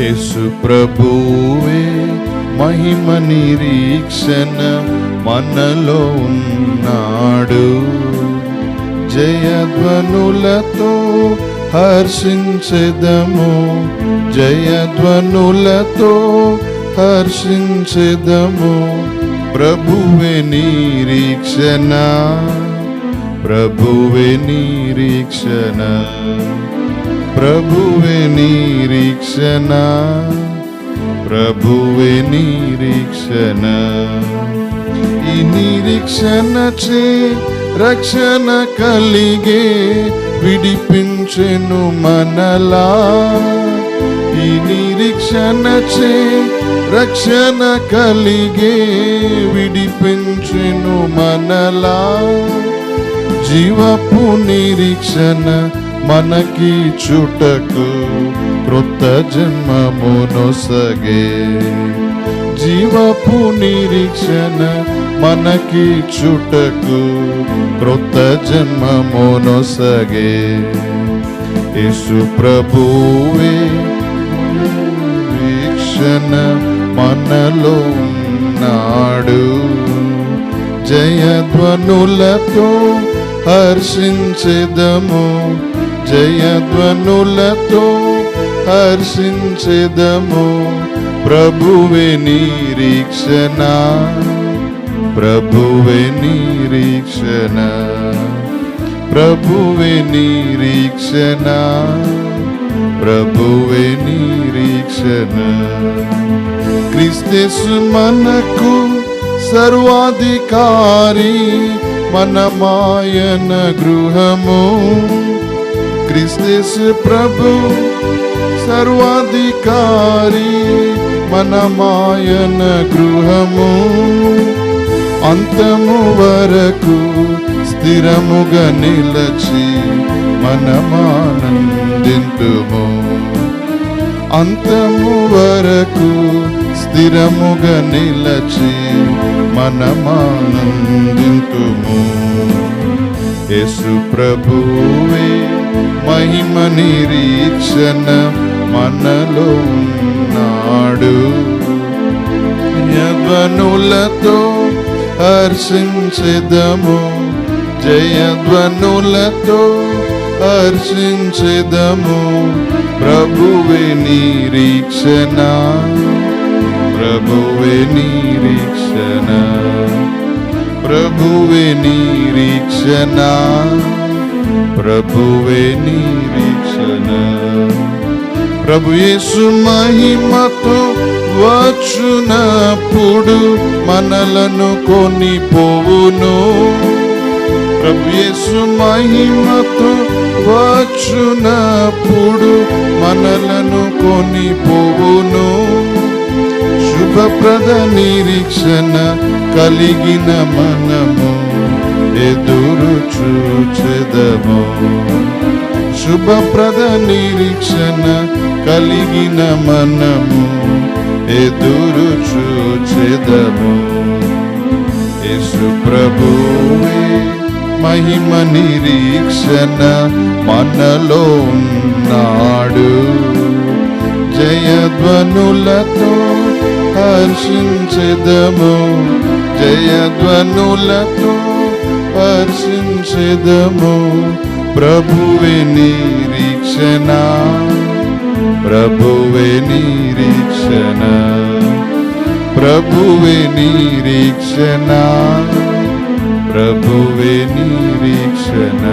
యేసు ప్రభువే మహిమ నిరీక్షణ మనలో ఉన్నాడు. జయధ్వనులతో హర్షించెదము జయధ్వనులతో హర్షించెదము. ప్రభువే నిరీక్షణ ప్రభువే నిరీక్షణ. ప్రభువే నిరీక్షణ ప్రభువే నిరీక్షణ ఈ నిరీక్షణ చే రక్షణ కలిగే విడిపించెను మనలా. ఈ నిరీక్షణ చే రక్షణ కలిగే విడిపించెను మనలా. జీవపు నిరీక్షణ మనకి చుటకు క్రొత్త జన్మమునొసగే జీవపు నిరీక్షణ మనకి చుటకు క్రొత్త జన్మమునొసగే యేసు ప్రభువే వీక్షణ మనలో ఉన్నాడు. జయధ్వనులతో హర్షించెదము. జయధ్వనులతో హర్షించెదము. ప్రభువే నిరీక్షణ ప్రభువే నిరీక్షణ ప్రభువే నిరీక్షణ ప్రభువే నిరీక్షణ క్రిస్తేసు మనకు సర్వాధికారి మన మాయన గృహము. క్రిస్తేసు ప్రభు సర్వాధికారి మన మాయన గృహము. అంతము వరకు స్థిరముగా నిలచి మనమానందింతుము. అంతము వరకు స్థిరముగా నిలచి మనమానందింతుము. యేసు ప్రభువే మహిమ నిరీక్షణ మనలో ఉన్నాడు. యధ్వనులతో హర్షించదము జయధ్వనులతో హర్షించదము ప్రభువే నిరీక్షణ ప్రభువే నిరీక్షణ ప్రభువే నిరీక్షణ. ప్రభువే నిరీక్షణ ప్రభు యేసు మహిమతో వచ్చునప్పుడు మనలను కొనిపోవును. ప్రభు యేసు మహిమతో వచ్చునప్పుడు మనలను కొనిపోవును. శుభప్రద నిరీక్షణ కలిగిన మనము ఎదురు చూచెదము. శుభప్రద నిరీక్షణ కలిగిన మనము ఎదురు చూచెదము. యేసు ప్రభువే మహిమ నిరీక్షణ మనలో ఉన్నాడు. జయధ్వనులతో హర్షించెదము. జయధ్వనులతో హర్షించెదము ప్రభువే నిరీక్షణ ప్రభువే నిరీక్షణ ప్రభువే నిరీక్షణ ప్రభువే నిరీక్షణ